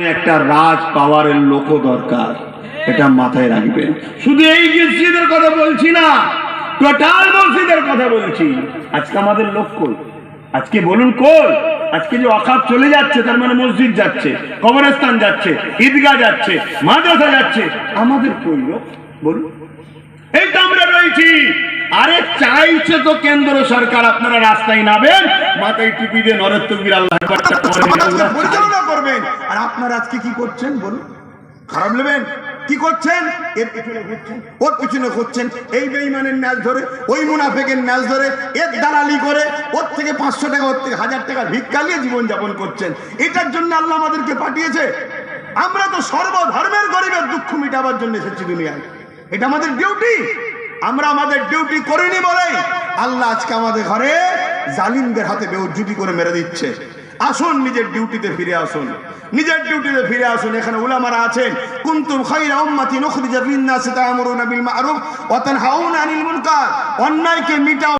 একটা রাজ পাওয়ারের লোক দরকার। এটা মাথায় রাখবেন। শুধু এই মসজিদের কথা বলছি না টোটাল মসজিদের কথা বলছি। আজকে আমাদের লোক কই? আজকে বলুন কই? আজকে যে অকাপ চলে যাচ্ছে, তার মানে মসজিদ যাচ্ছে, কবরস্থান যাচ্ছে, ঈদগাহ যাচ্ছে, মাদ্রাসা যাচ্ছে, আমাদের কই লোক? বলুন। এই তো আমরা রয়েছি। আরে চাইছে তো কেন্দ্র সরকার, আপনারা রাস্তায় নামেন, মাথায় টুপি দিয়ে নরেন্দ্র আল্লাহ করবেন আর আপনারা আজকে কি করছেন বলুন? খারাপ নেবেন? কি করছেন? এর পিছনে ঘুরছেন, ওর পিছনে ঘুরছেন, এই বেইমানের ন্যাজ ধরে, ওই মুনাফেকের ন্যাজ ধরে, এর দালালি করে, ওর থেকে পাঁচশো টাকা, ওর থেকে হাজার টাকা ভিক্ষা নিয়ে জীবনযাপন করছেন। এটার জন্য আল্লাহ আমাদেরকে পাঠিয়েছে। আমরা তো সর্বধর্মের গরিবের দুঃখ মিটাবার জন্য এসেছি দুনিয়ায়। এটা আমাদের ডিউটি আমরা আমাদের ডিউটি করিনি বলেই আল্লাহ আজকে আমাদের ঘরে জালিমদের হাতে বেউজ্জুতি করে মেরে দিচ্ছে। আসুন, নিজের ডিউটিতে ফিরে আসুন। নিজের ডিউটিতে ফিরে আসুন। এখানে উলামারা আছেন। কুনতুম খাইরা উম্মাতিন উখরিজাত লিন-নাসি তা'মুরুনা বিল মা'রুফ ওয়া তানহাউনা আনিল মুনকার। অন্যায়কে মিটাও